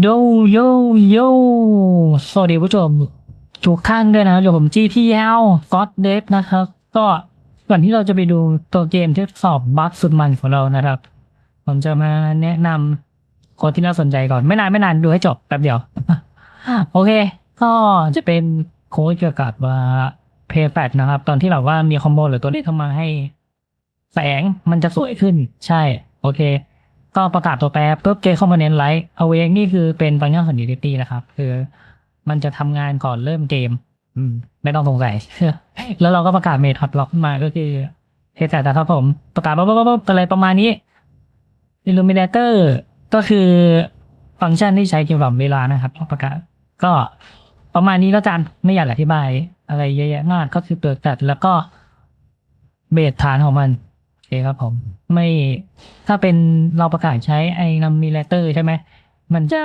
โยโยโยสวัสดีผู้ชมทุกท่านด้วยนะอยู่ผม GTL God d e v นะครับ ก็ก่อนที่เราจะไปดูตัวเกมที่สอบบัคสุดมันของเรานะครับ ผมจะมาแนะนำคนที่น่าสนใจก่อนไม่นานไม่นานดูให้จบแป๊บเดียว โอเค ก็จะเป็นโค้ดเกี่ยวกับว่าเพย์แฟนะครับ ตอนที่เราว่ามีคอมโบหรือตัวเลขเข้ามาให้ แสงมันจะสวยขึ้น ใช่ โอเค ก็ประกาศตัวแปรปุ๊บเกมคอมโพเนนต์ไลท์เอาเองนี่คือเป็นฟังก์ชันของ Unity นะครับ คือมันจะทำงานก่อนเริ่มเกม อืม ไม่ต้องสงสัย แล้วเราก็ประกาศเมทอดล็อกขึ้นมาก็คือเทสแต่ครับผม ประกาศปุ๊บปุ๊บปุ๊บอะไรประมาณนี้ Illuminator ก็คือฟังก์ชันที่ใช้เกี่ยวกับเวลานะครับประกาศ ก็ประมาณนี้แล้วกันไม่อยากอธิบาย อะไรเยอะแยะมากก็คือเปิดตัดแล้วก็เบสฐานของมัน คครับผม ไม่ถ้าเป็นเราประกาศใช้ไอ้นัมมิเลเตอร์ใช่ไหม มันจะ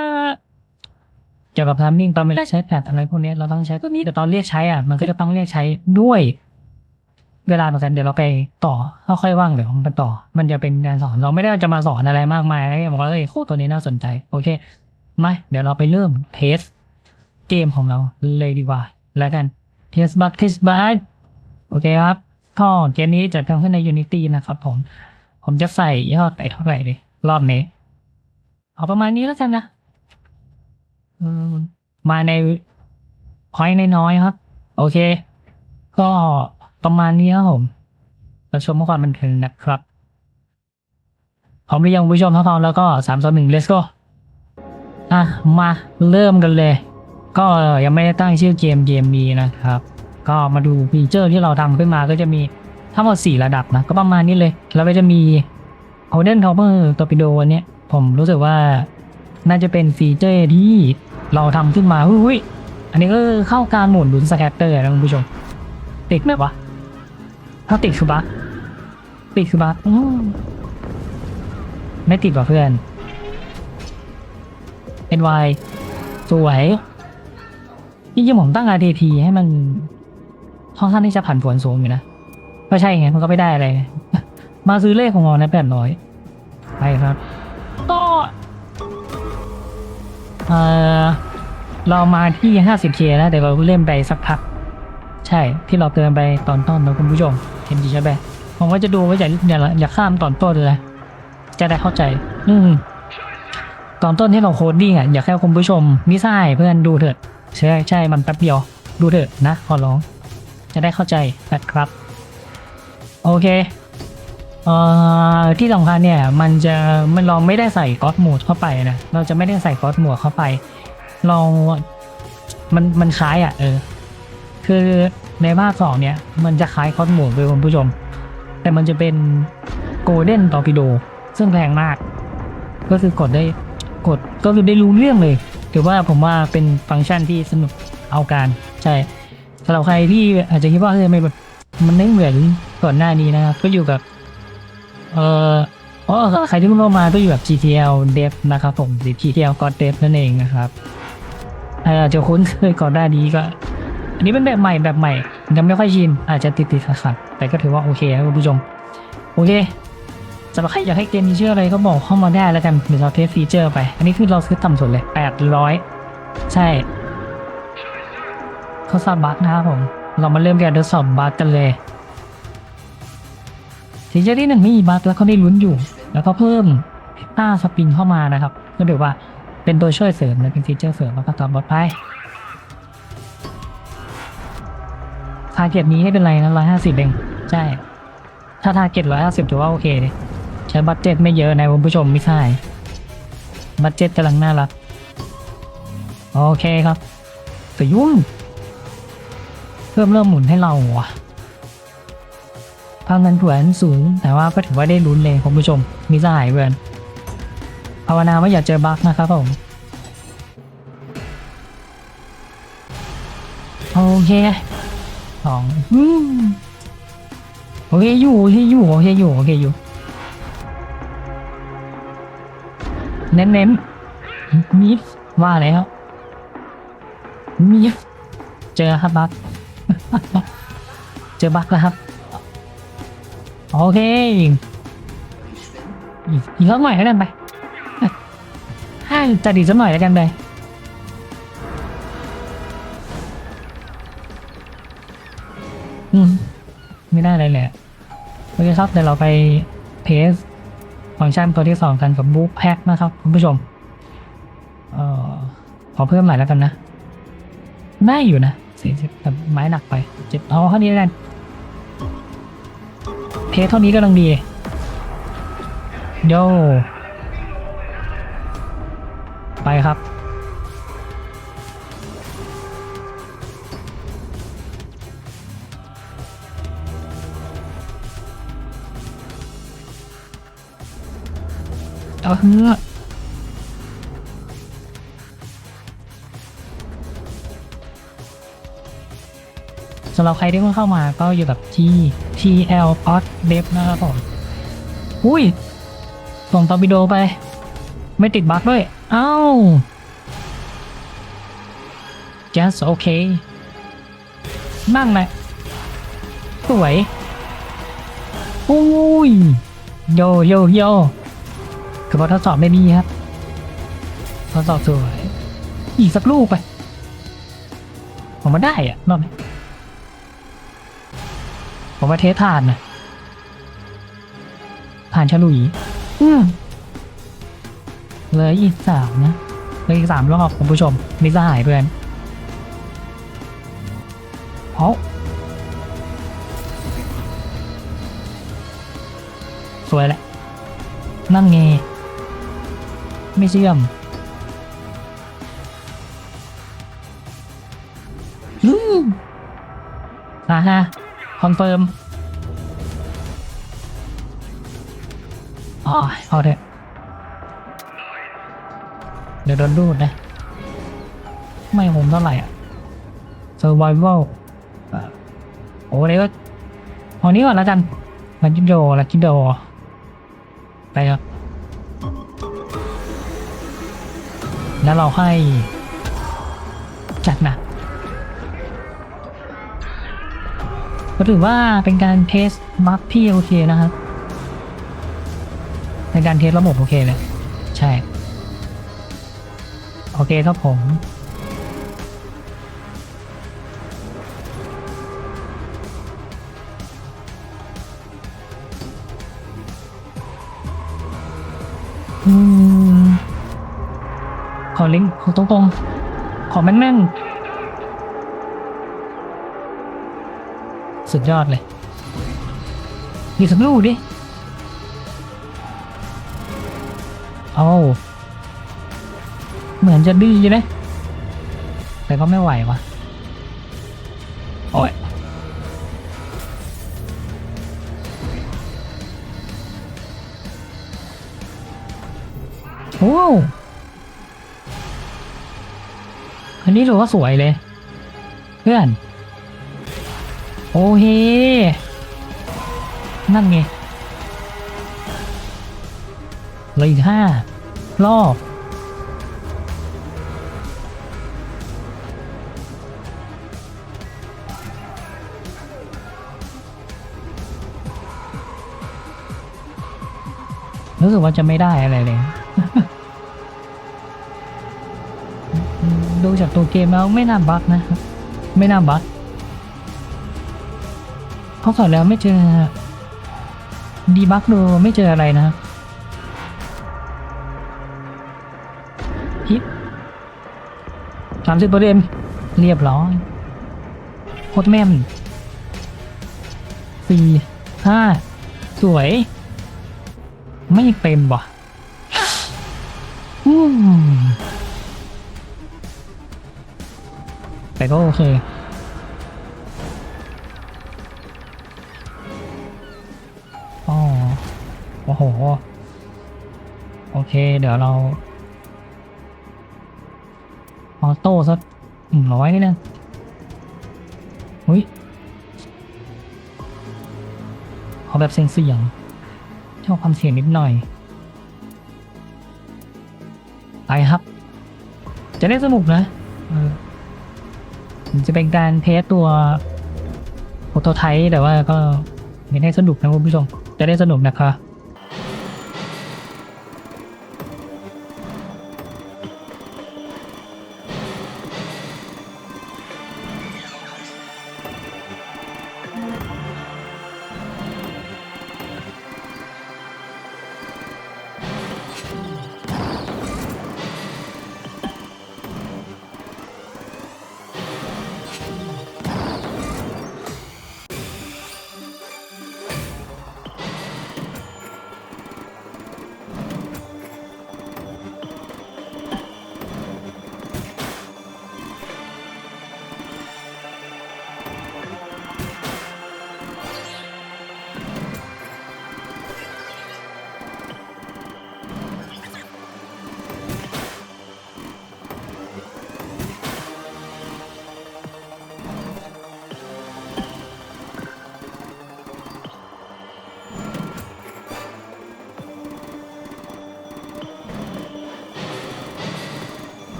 เกี่ยวกับทัมมิ่งตอนเวลาใช้แพดอะไรพวกนี้เราต้องใช้ตัวนี้แต่ตอนเรียกใช้อะ มันก็จะต้องเรียกใช้ด้วยเวลาเหมือนกันเดี๋ยวเราไปต่อค่อยๆว่างเดี๋ยวมันต่อ มันจะเป็นการสอนเราไม่ได้จะมาสอนอะไรมากมายนะบอกว่าเอ้ยโคตรตัวนี้น่าสนใจ โอเคมาเดี๋ยวเราไปเริ่มเทสเกมของเราเลยดีกว่า แล้วกันเทสบัคเทสบัคโอเคครับ ก็เกมนี้จะทำขึ้นใน Unity นะครับผม ผมจะใส่ยอดไปเท่าไหร่ดิรอบนี้ เอาประมาณนี้แล้วกันนะมาในพอยต์น้อยๆครับ โอเค ก็ประมาณนี้ครับผมเราชมความบันเทิงนะครับพร้อมหรือยังผู้ชมทั้งทองแล้วก็สามสองหนึ่ง let's go อะ มาเริ่มกันเลย ก็ยังไม่ได้ตั้งชื่อเกมเกมนี้นะครับ ก็มาดูฟีเจอร์ที่เราทำขึ้นมาก็จะมีทั้งหมด4ระดับนะ ก็ประมาณนี้เลย แล้วก็จะมี Golden Copper Torpedo เนี้ยผมรู้สึกว่าน่าจะเป็นฟีเจอร์ที่เราทำขึ้นมาอุ้ยอันนี้ก็เข้าการหมุนดุนสแคตเตอร์นะคุณผู้ชม ติดไหมวะถ้าติดคือบั๊กติดคือบั๊กไม่ติดว่ะเพื่อน NY สวยจริงๆผมตั้ง RTT ให้มัน ค่อนข้างที่จะผันผวนสูงอยู่นะก็ใช่ไงมันก็ไม่ได้อะไร มาซื้อเลขของเราในแปดร้อยไปครับ ก็เออเรามาที่ 50k แล้วแต่เราเล่นไปสักพัก ใช่ที่เราเตือนไปตอนต้นนะคุณผู้ชม เห็นดีใช่ไหมผมว่าจะดูว่าอย่าอย่าอย่าข้ามตอนต้นเลย จะได้เข้าใจ อืมตอนต้นที่เราโคดดิ้งอะอยากให้คุณผู้ชมมิใช่เพื่อนดูเถิดใช่ใช่มันแป๊บเดียว ดูเถอะนะขอร้อง จะได้เข้าใจนะครับ โอเคเอ่อที่สำคัญเนี่ยมันจะมันเราไม่ได้ใส่ก๊อตหมดเข้าไปนะเราจะไม่ได้ใส่ก๊อตหมดเข้าไป เรามันมันคล้ายอะเออ คือในภาคสองเนี่ย มันจะคล้ายก๊อตหมดเลยคุณผู้ชม แต่มันจะเป็นโกลเด้นตอร์ปิโดซึ่งแรงมาก ก็คือกดได้กดก็คือได้รู้เรื่องเลยถือว่าผมว่าเป็นฟังก์ชันที่สนุกเอาการใช่ สำหรับใครที่อาจจะคิดว่าเฮ้ยไม่แบบมันไม่เหมือนก่อนหน้านี้นะครับ ก็อยู่กับเอ่ออ๋อใครที่เพิ่งเข้ามาก็อยู่กับ GTL Dev นะครับผมหรือ GTL God Dev นั่นเองนะครับอ่อจะคุ้นเคยก่อนหน้านี้ก็ อันนี้เป็นแบบใหม่แบบใหม่ยังไม่ค่อยชินอาจจะติดติดขัดๆแต่ก็ถือว่าโอเคนะคุณผู้ชม โอเคสำหรับใครอยากให้เกมนี้ชื่ออะไรก็บอกเข้ามาได้แล้วกันเดี๋ยวเราเทสฟีเจอร์ไป อันนี้คือเราซื้อต่ำสุดเลยแปดร้อยใช่ ทดสอบบัคนะครับผม เรามาเริ่มการทดสอบบัคกันเลยฟีเจอร์ที่หนึ่งไม่มีบัคแล้วก็ได้ลุ้นอยู่ แล้วก็เพิ่มต้าสปินเข้ามานะครับก็เดี๋ยวว่าเป็นตัวช่วยเสริมนะเป็นฟีเจอร์เสริมแล้วก็ตอบบอดไปทาร์เก็ตนี้ไม่เป็นไรนะร้อยห้าสิบเองใช่ ถ้าทาร์เก็ตร้อยห้าสิบถือว่าโอเคเลยใช้บัตเจ็ตไม่เยอะนะคุณผู้ชมไม่ใช่บัตเจ็ตกำลังน่ารัก โอเคครับสยุ่ง พิ่มเริ่มหมุนให้เราว่ะพังเงินผัวนสูง แต่ว่าก็ถือว่าได้ลุ้นเลยคุณผู้ชม มีสหายเพื่อนภาวนาว่าอย่าเจอบั๊กนะครับผมโอเคสองอืมโอเคอยู่โอเคอยู่โอเคอยู่โอเคอยู่ เน้นเน้นมีฟว่าแล้วมีฟเจอครับบัก เจอบักแล้วครับ โอเคอีกอีกรอบหน่อยแล้วกันไปจะดีสักหน่อยแล้วกันเลยอืม ไม่ได้อะไรเลยอะโอเคครับเดี๋ยวเราไปเทสฟังก์ชันตัวที่สองกันกับบุ๊กแพ็คนะครับ คุณผู้ชม เอ่อ ขอเพิ่มหน่อยแล้วกันนะ ได้อยู่นะ สี่สิบแต่ไม้หนักไปเจ็ดเอาเท่านี้แล้วกันเทเท่านี้ก็ลังดีโยไปครับ เอาเฮ้อ สำหรับใครที่เพิ่งเข้ามาก็อยู่กับ T TL Pod Dev นะครับผม อุ้ย ส่งตอร์ปิโดไป ไม่ติดบั๊กด้วย เอ้า just okay นั่งแหละสวยอุ้ย โยโยโยคือพอทดสอบได้ดีครับ ทดสอบสวย อีกสักลูกไป ผมมาได้อะรอบนี้ ผมมาเทสทานนะทานฉลุย อืมเหลืออีกสามนะเหลืออีกสามรอบคุณผู้ชมมีสหายเพื่อนเพราะสวยแหละ นั่นไงไม่เชื่อมอืมอ่าฮะ คอนเฟิร์มอ๋อเอาเถอะเดี๋ยวโดนรูดนะ ไม่ผมเท่าไหร่อะ survival อะโอ้เดี๋ยวเอานี้ก่อนแล้วกันลักกิโดลักกิโด ไปครับ แล้วเราให้ จัดหนัก ก็ถือว่าเป็นการเทสบัคที่โอเคนะครับ ในการเทสระบบโอเคเลยใช่ โอเคครับผมขอลิงก์ขอตรงๆ ขอแม่นๆ สุดยอดเลยมีสักลูกดิ เอาเหมือนจะดื้อนะ แต่ก็ไม่ไหววะโอ้ยโอ้วอันนี้ถือว่าสวยเลย เพื่อน โอเคนั่นไงเหลยอีกห้ารอบรู้สึกว่าจะไม่ได้อะไรเลย ดูจากตัวเกมแล้วไม่น่าบั๊กนะ ไม่น่าบั๊ก เขาสอนแล้วไม่เจอดีบักดูไม่เจออะไรนะฮิปสามสิบเปอร์เซ็นเรียบร้อยโคตรแม่นสี่ห้าสวย ไม่เต็มว่ะแต่ก็โอเค โอ้โห โอเค เดี๋ยวเราออโต้สักหนึ่งร้อยนิดนึงอุ้ยเอาแบบเสียงเสียงๆชอบความเสียงนิดหน่อย ไปครับ จะได้สนุกนะมันจะเป็นการเทสตัวโปรโตไทป์แต่ว่าก็ไม่ได้สนุกนะคุณผู้ชม จะได้สนุกนะคะ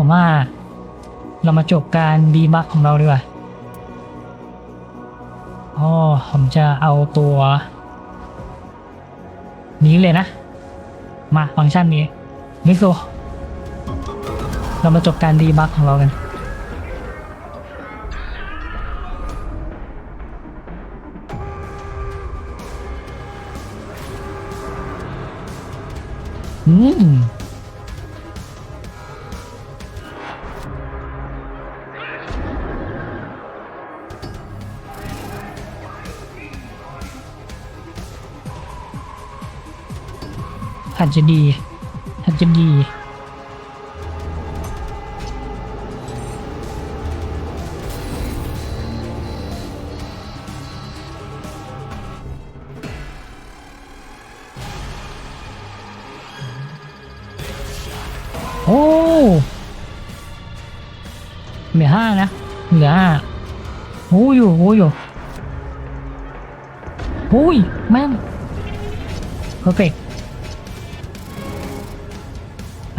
ผมว่า เรามาจบการดีบักของเราดีกว่าอ๋อผมจะเอาตัว นี้เลยนะ มาฟังก์ชันนี้มิโซเรามาจบการดีบักของเรากันอืม อาจจะดีอาจจะดี โอ้เหลือห้านะเหลือห้าโอ้อยู่โอ้อยู่โอ้ยแม่งเพอร์เฟก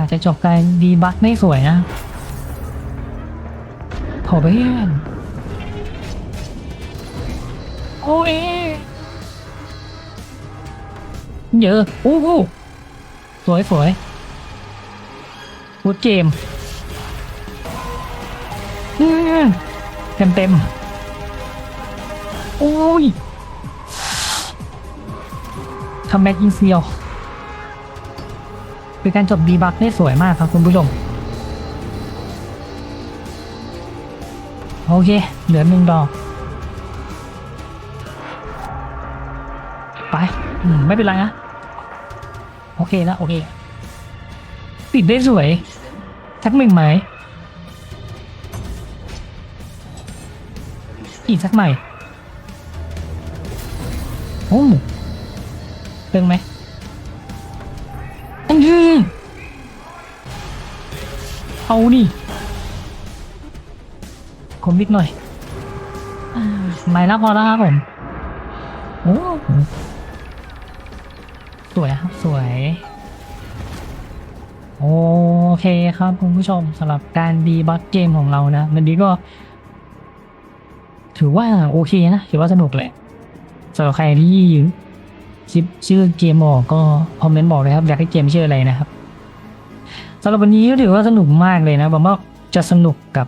จจะจบการดีบักไม่สวยนะโถเพื่อนโอ้ยเยอะโอ้โหสวยสวยวูดเกมเต็มเต็มโอ้ยทำแม็กอินเซียว เป็นการจบดีบักได้สวยมากครับคุณผู้ชม โอเค เหลือหนึ่งดอก ไปไม่เป็นไรนะ โอเคแล้วโอเค ติดได้สวยสักหนึ่งไหมอีกสักใหม่โอ้เตึงไหม เอานี่คมนิดหน่อยอ่าไม่แล้วพอแล้วครับผมโอ้สวยครับสวย โอเคครับคุณผู้ชมสำหรับการดีบักเกมของเรานะวันนี้ก็ ถือว่าโอเคนะถือว่าสนุกแหละสำหรับใครที่คิดชื่อเกมออกก็คอมเมนต์บอกเลยครับอยากให้เกมชื่ออะไรนะครับ สำหรับวันนี้ก็ถือว่าสนุกมากเลยนะผมว่าจะสนุกกับ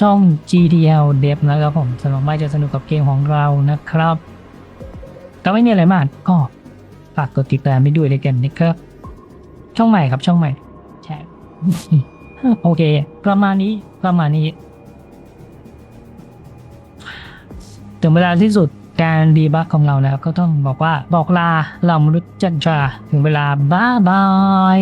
ช่อง GTL Dev นะครับผมสำหรับไม่จะสนุกกับเกมของเรานะครับก็ไม่มีอะไรมากก็ฝากกดติดตามไปด้วยเลยกันนะครับ ช่องใหม่ครับช่องใหม่ใช่โอเค ประมาณนี้ประมาณนี้ถึงเวลาที่สุดการดีบักของเราแล้วก็ต้องบอกว่าบอกลาเรามนุษย์จันทราถึงเวลาบ้าบาย